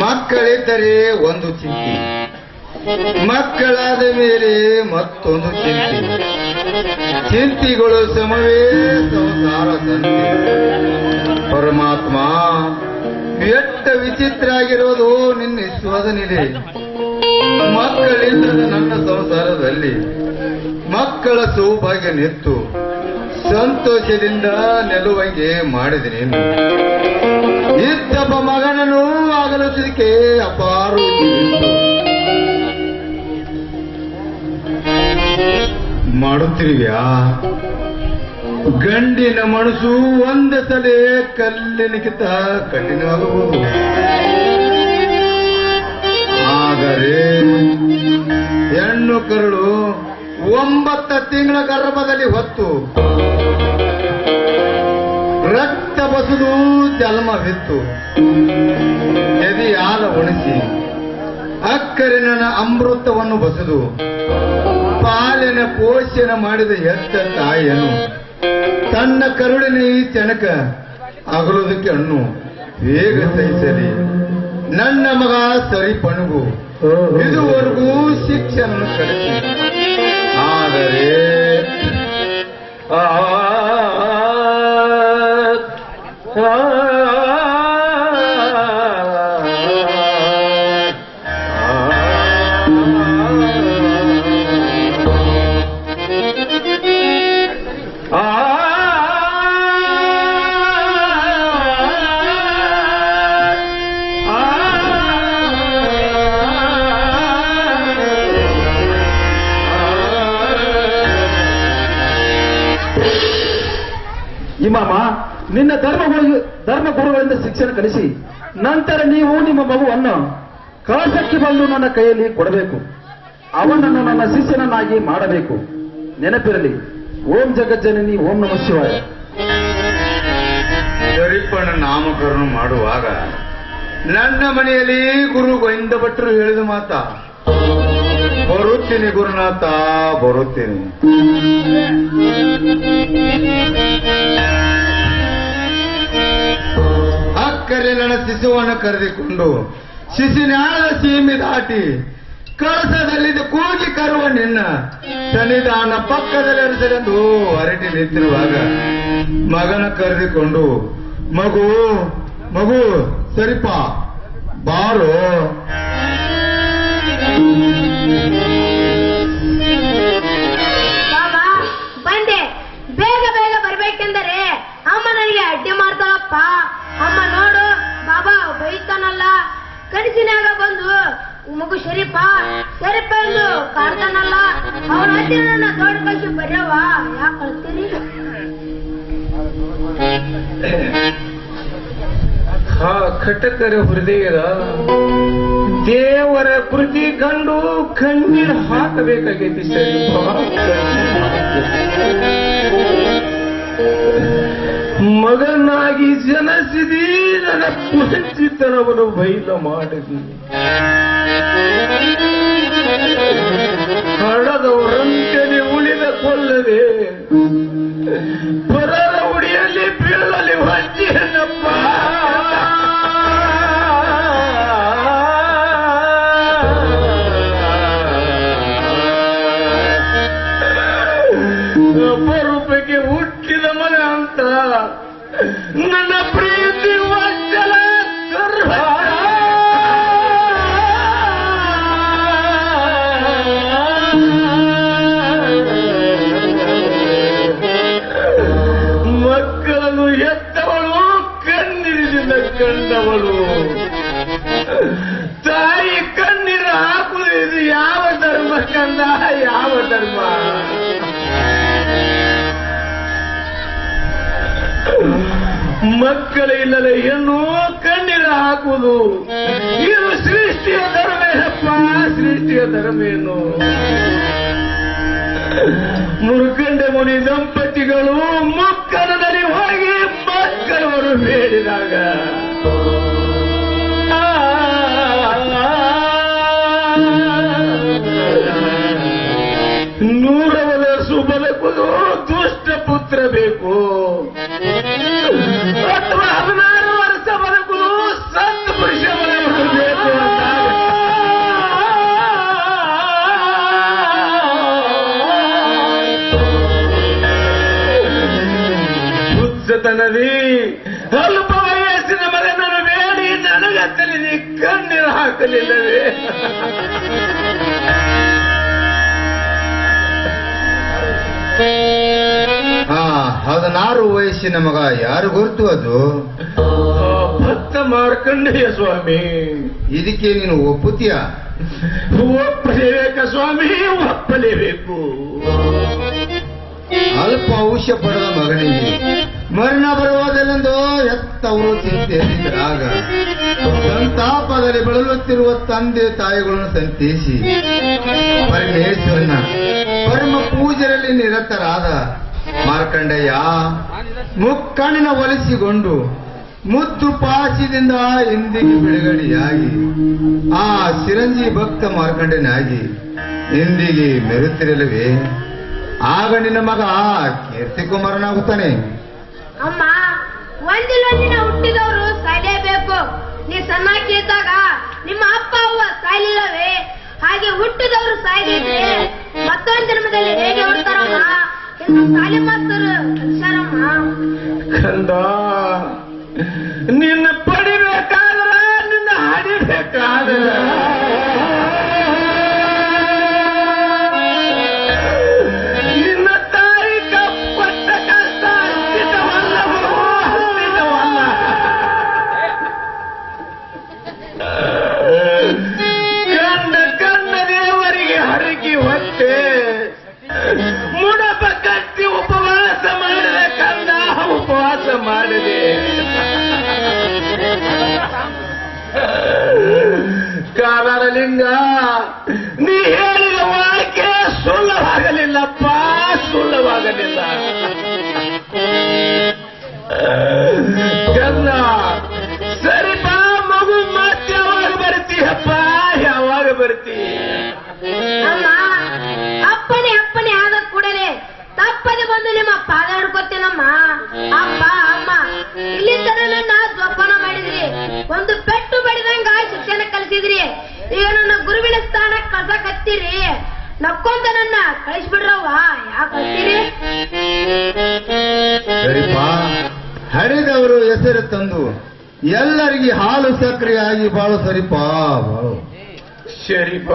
ಮಕ್ಕಳಿದ್ದರೆ ಒಂದು ಚಿಂತೆ. ಮಕ್ಕಳಾದ ಮೇಲೆ ಮತ್ತೊಂದು ಚಿಂತೆ. ಚಿಂತೆಗಳು ಸಮವೇ ಸಂಸಾರ ಸಂತೆ ಪರಮಾತ್ಮ ಎಷ್ಟ ವಿಚಿತ್ರ ಆಗಿರೋದು ನಿನ್ನ ಶೋಧನಿದೆ ಮಕ್ಕಳಿಲ್ಲದ ನನ್ನ ಸಂಸಾರದಲ್ಲಿ ಮಕ್ಕಳ ಸೌಭಾಗ್ಯ ನಿತ್ತು ಸಂತೋಷದಿಂದ ನೆಲುವಂಗೆ ಮಾಡಿದೆ ಇದ್ದಪ್ಪ ಮಗನನ್ನು ಆಗಲಿಸಲಿಕ್ಕೆ ಅಪಾರ. ಮಾಡುತ್ತಿರುವ್ಯಾ? ಗಂಡಿನ ಮನಸ್ಸು ಒಂದ ಸಲ ಕಲ್ಲಿನಕ್ಕಿಂತ ಕಠಿಣವಾಗಬಹುದು ಆದರೆ ಹೆಣ್ಣು ಕರುಳು ಒಂಬತ್ತ ತಿಂಗಳ ಗರ್ಭದಲ್ಲಿ ಹೊತ್ತು ಬಸುದು ಜನ್ಮವಿತ್ತು. ಎದಿ ಒಣಸಿ? ಅಕ್ಕರಿನ ಅಮೃತವನ್ನು ಬಸದು, ಪಾಲಿನ ಪೋಷಣ ಮಾಡಿದ ಎತ್ತ ತಾಯಿಯನು? ತನ್ನ ಕರುಳಿನ ಈ ಚಣಕ ಅಗಲೋದಕ್ಕೆ ಹಣ್ಣು ಬೇಗ ಸಹಿಸಲಿ? ನನ್ನ ಮಗ ಸರಿ ಪಣಗು, ಇದುವರೆಗೂ ಶಿಕ್ಷಣ ಕಲಿಸಿ. ಆದರೆ ನಿನ್ನ ಧರ್ಮಗಳು ಧರ್ಮ ಗುರುಗಳಿಂದ ಶಿಕ್ಷಣ ಕಲಿಸಿ, ನಂತರ ನೀವು ನಿಮ್ಮ ಮಗುವನ್ನು ಕಳಸಕ್ಕೆ ಬಂದು ನನ್ನ ಕೈಯಲ್ಲಿ ಕೊಡಬೇಕು. ಅವನನ್ನು ನನ್ನ ಶಿಷ್ಯನನ್ನಾಗಿ ಮಾಡಬೇಕು. ನೆನಪಿರಲಿ, ಓಂ ಜಗಜ್ಜನನಿ, ಓಂ ನಮ ಶಿವಾಯ. ಗರಿಪ್ಪನ ನಾಮಕರಣ ಮಾಡುವಾಗ, ನನ್ನ ಮನೆಯಲ್ಲಿ ಗುರು ಗೋವಿಂದ ಭಟ್ರು ಹೇಳಿದ ಮಾತ ಬರುತ್ತೀನಿ ಗುರುನಾಥ, ಬರುತ್ತೇನೆ. ನನ್ನ ಶಿಶುವನ್ನು ಕರೆದುಕೊಂಡು ಶಿಶುನಾಳದ ಸೀಮೆ ದಾಟಿ ಕಳಸದಲ್ಲಿದ್ದ ಕೂಗಿ ಕರುವ ನಿನ್ನ ಸನ್ನಿಧಾನ ಪಕ್ಕದಲ್ಲಿ ಅರಿಸಲೆಂದು ಹರಟಿ ನಿಂತಿರುವಾಗ ಮಗನ ಕರೆದುಕೊಂಡು, ಮಗು ಮಗು, ಸರಿಪ, ಬಾರು. ಕನಸಿನಾಗ ಬಂದು ಮಗು ಶರೀಫ ಶರೀಫ ಎಂದು ಕಾಡ್ತಾನಲ್ಲ ಅವನ ಹತ್ತಿರ ನನ್ನ ದೊಡ್ಡ ಕಳಿಸಿ ಬರ್ಯವ ಯಾಕೆ ಹಾ ಕಟಕರ ಹೃದಯದ ದೇವರ ಕೃತಿ ಕಂಡು ಕಣ್ಣೀರು ಹಾಕಬೇಕಾಗೈತಿ ಸರಿ. ಮಗನಾಗಿ ಜನಸಿದಿ ನನ್ನ ಕುಂಚಿತನವನ್ನು ಬೈಲ ಮಾಡಿದಿ. ಹಣದವರಂತೆ ಉಳಿದ ಕೊಲ್ಲದೆ ಪರರ ಉಡಿಯಲ್ಲಿ ಬೀಳಲಿ ಹೊಂಚಿಯನ್ನಪ್ಪ ಹುಟ್ಟಿದ ಮಗ ಅಂತ. ನನ್ನ ಪ್ರೀತಿ ವಂಚಲ ಮಕ್ಕಳ ಇಲ್ಲದೆ ಏನೋ ಕಣ್ಣೀರ ಹಾಕುವುದು. ಇದು ಸೃಷ್ಟಿಯ ಧರ್ಮೇನಪ್ಪ ಸೃಷ್ಟಿಯ ಧರ್ಮೇನು ಮುರುಕಂಡ ಮುನಿ ದಂಪತಿಗಳು ಮಕ್ಕಳದಲ್ಲಿ ಹೋಗಿ ಮಕ್ಕಳವರು ಹೇಳಿದಾಗ ನೂರವರ ಸುಬಲಕುದು ದುಷ್ಟ ಪುತ್ರ ಬೇಕು. ಅಲ್ಲದಿ ಅಲ್ಪ ವಯಸ್ಸಿನ ಮಗನನ್ನು ಬೇಡಿ ನನಗತ್ತಲಿ ಕಣ್ಣೀರು ಹಾಕಲಿಲ್ಲವೇ? ಹಾ ಹದಿನಾರು ವಯಸ್ಸಿನ ಮಗ ಯಾರು ಗೊತ್ತು ಅದು? ಭಕ್ತ ಮಾರ್ಕಂಡೇಯ ಸ್ವಾಮಿ. ಇದಕ್ಕೆ ನೀನು ಒಪ್ಪುತ್ತೀಯ? ಒಪ್ಪಲೇಬೇಕ ಸ್ವಾಮಿ ಒಪ್ಪಲೇಬೇಕು. ಅಲ್ಪ ಔಷ್ಯ ಪಡೆದ ಮಗನಿಗೆ. ಮರಣ ಬರುವುದೆಂದು ಎತ್ತವರು ಚಿಂತಿಸಿದ್ರಾಗ ಸಂತಾಪದಲ್ಲಿ ಬಳಲುತ್ತಿರುವ ತಂದೆ ತಾಯಿಗಳನ್ನು ಸಂತೈಸಿ ಪರಮೇಶ್ವರನ ಪರಮ ಪೂಜೆಯಲ್ಲಿ ನಿರತರಾದ ಮಾರ್ಕಂಡಯ್ಯ ಮುಕ್ಕಣ್ಣಿನ ಒಲಿಸಿಕೊಂಡು ಮುತ್ತು ಪಾಶದಿಂದ ಇಂದಿಗೆ ಬಿಡುಗಡೆಯಾಗಿ ಆ ಚಿರಂಜಿ ಭಕ್ತ ಮಾರ್ಕಂಡನಾಗಿ ಇಂದಿಗೆ ಮೆರುತ್ತಿರಲಿವೆ ಆಗ ನಿನ್ನ ಮಗ ಕೀರ್ತಿ ಕುಮಾರನಾಗುತ್ತಾನೆ. ಅಮ್ಮ ಒಂದಿಲ್ಲ ಒಂದಿನ ಹುಟ್ಟಿದವರು ಸಾಯಲೇಬೇಕು. ನೀ ಸಣ್ಣಕ್ಕಿದ್ದಾಗ ನಿಮ್ಮ ಅಪ್ಪ ಅವ್ವ ಸಾಯಲಿಲ್ಲವೇ? ಹಾಗೆ ಹುಟ್ಟಿದವರು ಸಾಯ್ದಿದ್ರೆ ಮತ್ತೊಂದು ಜನ್ಮದಲ್ಲಿ ಹೇಗೆ ಹುಡ್ತಾರಮ್ಮ? ಎಂದು ಸಾಲಿ ಮಾಸ್ತರು? ಕಂದ ನಿನ್ನ ಪಡಿಬೇಕಾದ್ರ ನಿನ್ನ ಹಡಿಬೇಕಾದ್ರ. นี่ ಕಳಿಸ್ಬಿಡ್ರವ್ವ ಯಾಕೆ ಹತ್ತೀರಿ ಸರಿಪ ಹರಿದವರು ಹೆಸರು ತಂದು ಎಲ್ಲರಿಗೆ ಹಾಲು ಸಕ್ರಿಯಾಗಿ ಬಾಳು ಸರಿಪಾ ಬಾಳು. ಸರಿಪ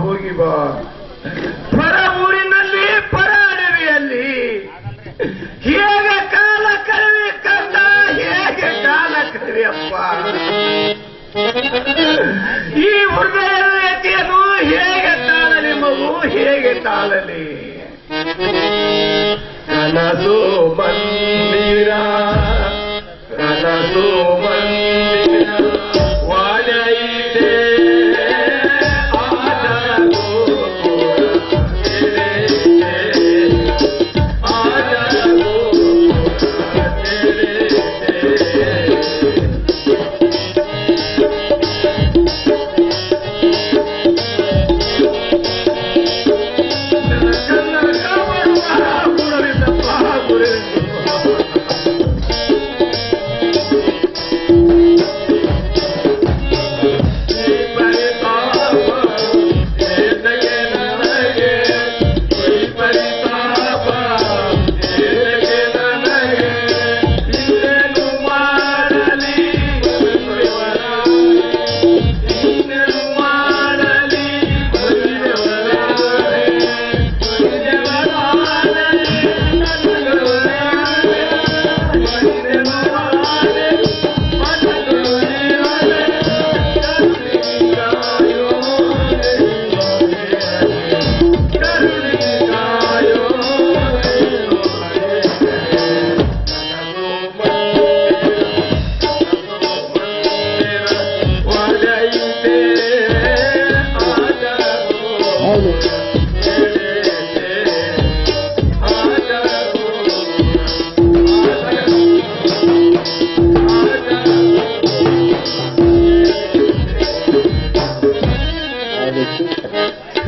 ಹೋಗಿ ಬಾ. ಪರ ಊರಿನಲ್ಲಿ, ಪರ ಅಡವಿಯಲ್ಲಿ. ಹೇಗೆ ಕಾಲ ಕಳವಿ ಕಂದ, ಹೇಗೆ ಕಾಲ ಕಳವಿಯಪ್ಪ ಈ ಹೃದಯ ಹೇಗೆ ತಾಳಲಿ ಮಗು, ಹೇಗೆ ತಾಳಲಿ? ಕನಸು ಮಂದಿರ ಕನಸು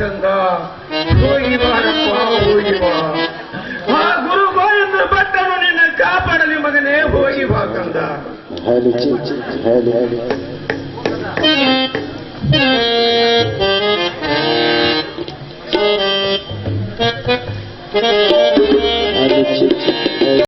ಕಂದ ಹೋಗಿ ಬಾರಪ್ಪ ಹೋಗಿ ಬಾ ಆ ಗುರು ಗೋವಿಂದ ಭಟ್ಟನು ನಿನ್ನ ಕಾಪಾಡಲಿ ಮಗನೇ ಹೋಗಿ ಬಾ ಕಂದ Highly, highly, highly.